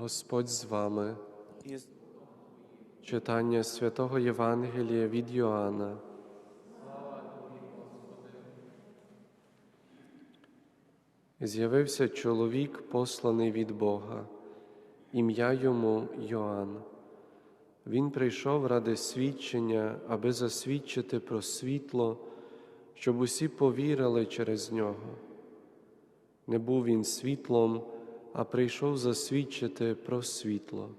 Господь з вами. Читання святого Євангелія від Йоанна. З'явився чоловік, посланий від Бога, ім'я йому Йоанн. Він прийшов ради свідчення, аби засвідчити про світло, щоб усі повірили через нього. Не був він світлом, а прийшов засвідчити про світло.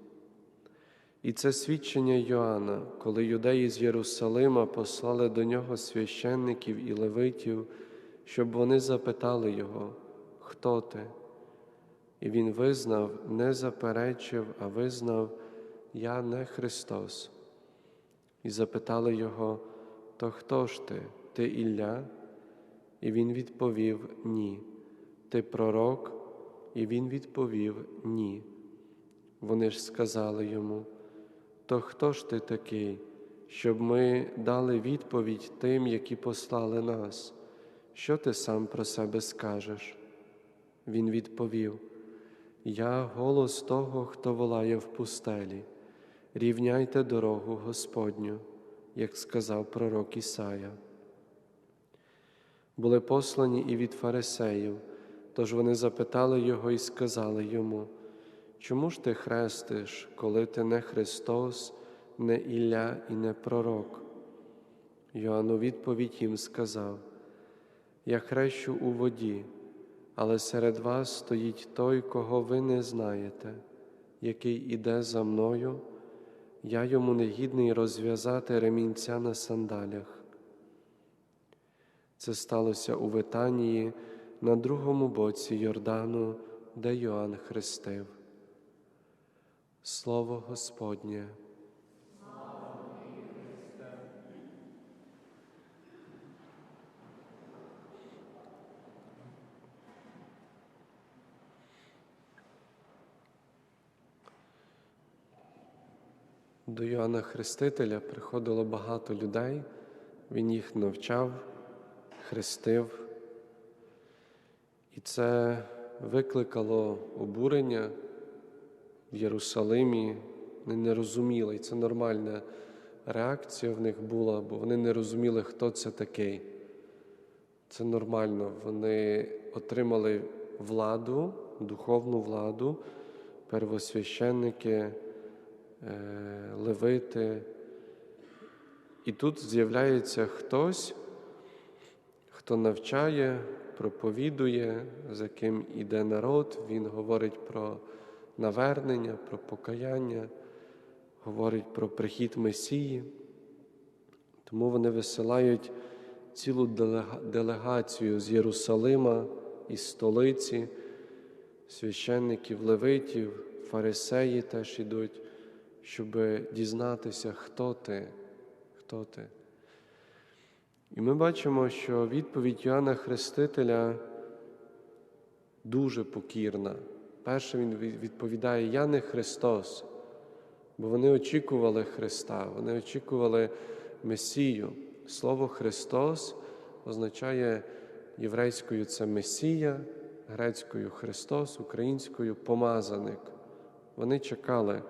І це свідчення Йоанна, коли юдеї з Єрусалима послали до нього священників і левитів, щоб вони запитали його, хто ти? І він визнав, не заперечив, а визнав, я не Христос. І запитали його, то хто ж ти? Ти Ілля? І він відповів Ні. Ти пророк? І він відповів Ні. Вони ж сказали йому, то хто ж ти такий, щоб ми дали відповідь тим, які послали нас? Що ти сам про себе скажеш? Він відповів: Я голос того, хто волає в пустелі. Рівняйте дорогу Господню, як сказав пророк Ісая. Були послані і від фарисеїв, тож вони запитали його і сказали йому, чому ж ти хрестиш, коли ти не Христос, не Ілля і не пророк? Йоанн у відповідь їм сказав: Я хрещу у воді, але серед вас стоїть той, кого ви не знаєте, який іде за мною, я йому не гідний розв'язати ремінця на сандалях. Це сталося у Витанії на другому боці Йордану, де Йоанн хрестив. Слово Господнє. До Йоанна Хрестителя приходило багато людей, він їх навчав, хрестив, і це викликало обурення в Єрусалимі. Вони не розуміли, і це нормальна реакція в них була, бо вони не розуміли, хто це такий. Це нормально. Вони отримали владу, духовну владу, первосвященники, е, левити. І тут з'являється хтось, хто навчає, проповідує, за ким іде народ, він говорить про навернення, про покаяння, говорить про прихід Месії. Тому вони висилають цілу делегацію з Єрусалима, із столиці, священників, левитів, фарисеї теж ідуть, щоб дізнатися, хто ти, хто ти. І ми бачимо, що відповідь Йоанна Хрестителя дуже покірна. Перше він відповідає: Я не Христос, бо вони очікували Христа, вони очікували Месію. Слово Христос означає єврейською це Месія, грецькою Христос, українською помазаник. Вони чекали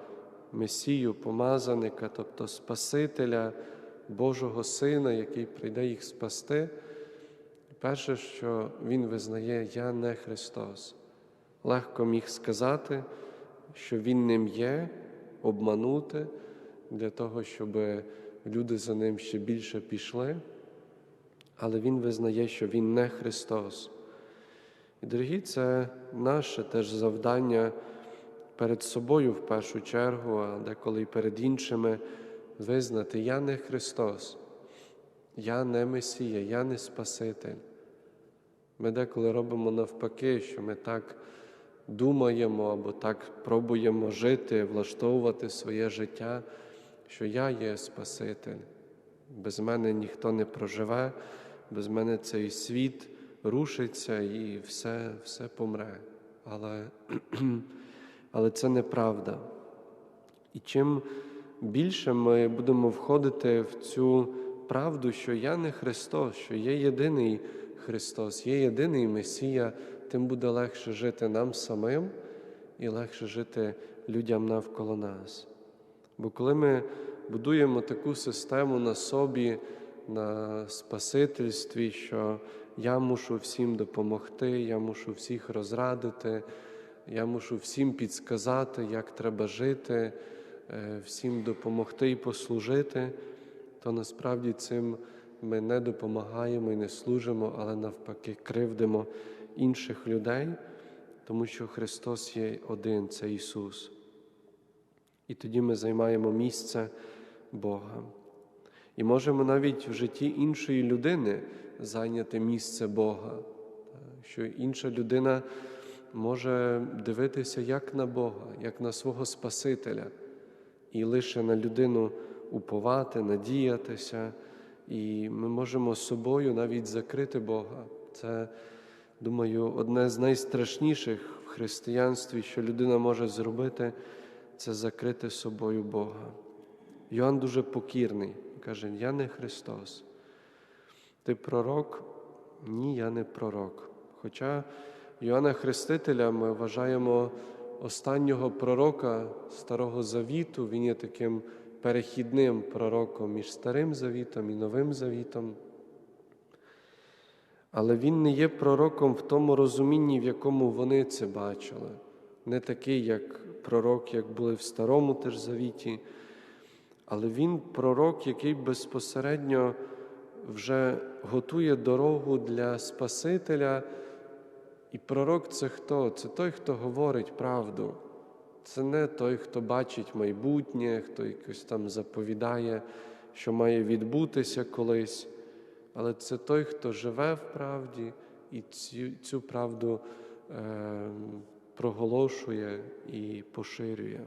Месію, помазаника, тобто Спасителя, Божого Сина, який прийде їх спасти. Перше, що Він визнає, я не Христос. Легко міг сказати, що Він ним є, обманути для того, щоб люди за ним ще більше пішли. Але Він визнає, що Він не Христос. І, дорогі, це наше теж завдання перед собою в першу чергу, а деколи й перед іншими визнати: Я не Христос, я не Месія, я не Спаситель. Ми деколи робимо навпаки, що ми так думаємо або так пробуємо жити, влаштовувати своє життя, що я є Спаситель. Без мене ніхто не проживе, без мене цей світ рушиться і все, все помре. Але, але це неправда. І чим більше ми будемо входити в цю правду, що я не Христос, що є єдиний Христос, є єдиний Месія, тим буде легше жити нам самим і легше жити людям навколо нас. Бо коли ми будуємо таку систему на собі, на Спасительстві, що я мушу всім допомогти, я мушу всіх розрадити, я мушу всім підсказати, як треба жити, всім допомогти і послужити, то насправді цим ми не допомагаємо і не служимо, але навпаки кривдимо інших людей, тому що Христос є один, це Ісус. І тоді ми займаємо місце Бога. І можемо навіть в житті іншої людини зайняти місце Бога, що інша людина може дивитися як на Бога, як на свого Спасителя, і лише на людину уповати, надіятися. І ми можемо собою навіть закрити Бога. Це, думаю, одне з найстрашніших в християнстві, що людина може зробити, це закрити собою Бога. Йоанн дуже покірний, каже: Я не Христос. Ти пророк? Ні, я не пророк. Хоча Йоанна Хрестителя ми вважаємо останнього пророка Старого Завіту, він є таким перехідним пророком між Старим Завітом і Новим Завітом. Але він не є пророком в тому розумінні, в якому вони це бачили, не такий, як пророк, як були в Старому теж Завіті, але він пророк, який безпосередньо вже готує дорогу для Спасителя. І пророк це хто? Це той, хто говорить правду. Це не той, хто бачить майбутнє, хто якось там заповідає, що має відбутися колись, але це той, хто живе в правді і цю, цю правду е, проголошує і поширює.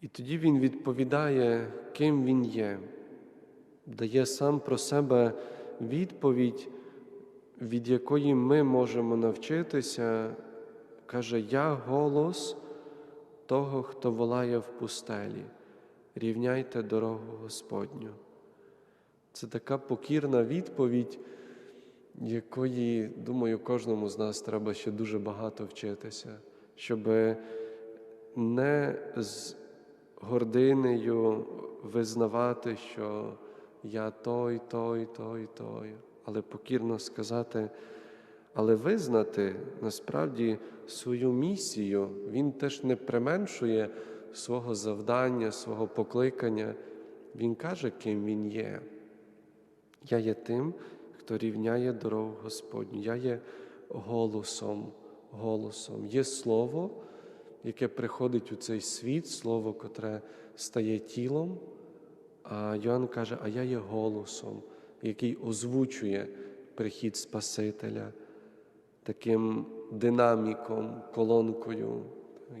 І тоді він відповідає, ким він є, дає сам про себе відповідь, від якої ми можемо навчитися. Каже, я голос того, хто волає в пустелі, рівняйте дорогу Господню. Це така покірна відповідь, якої, думаю, кожному з нас треба ще дуже багато вчитися, щоб не з гординею визнавати, що я той, той, той, той, але покірно сказати. Але визнати насправді свою місію, він теж не применшує свого завдання, свого покликання. Він каже, ким він є. Я є тим, хто рівняє дорогу Господню. Я є голосом, голосом. Є слово, яке приходить у цей світ, слово, котре стає тілом. А Йоанн каже, а я є голосом, який озвучує прихід Спасителя таким динаміком, колонкою.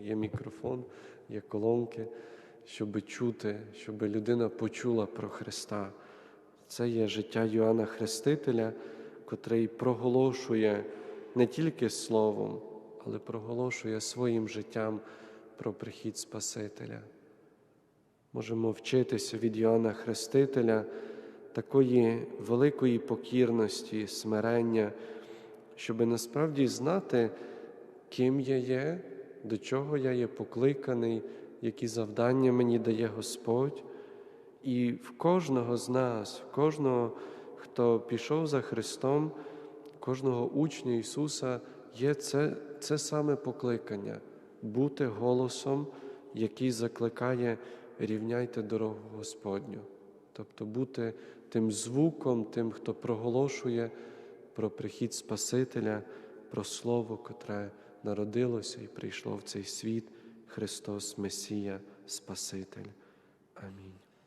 Є мікрофон, є колонки, щоб чути, щоб людина почула про Христа. Це є життя Йоанна Хрестителя, котрий проголошує не тільки Словом, але проголошує своїм життям про прихід Спасителя. Можемо вчитися від Йоанна Хрестителя такої великої покірності, смирення щоб насправді знати, ким я є, до чого я є покликаний, які завдання мені дає Господь. І в кожного з нас, в кожного, хто пішов за Христом, кожного учня Ісуса є це, це саме покликання бути голосом, який закликає рівняйте дорогу Господню, тобто бути тим звуком, тим, хто проголошує про прихід Спасителя, про Слово, котре народилося і прийшло в цей світ, Христос Месія, Спаситель. Амінь.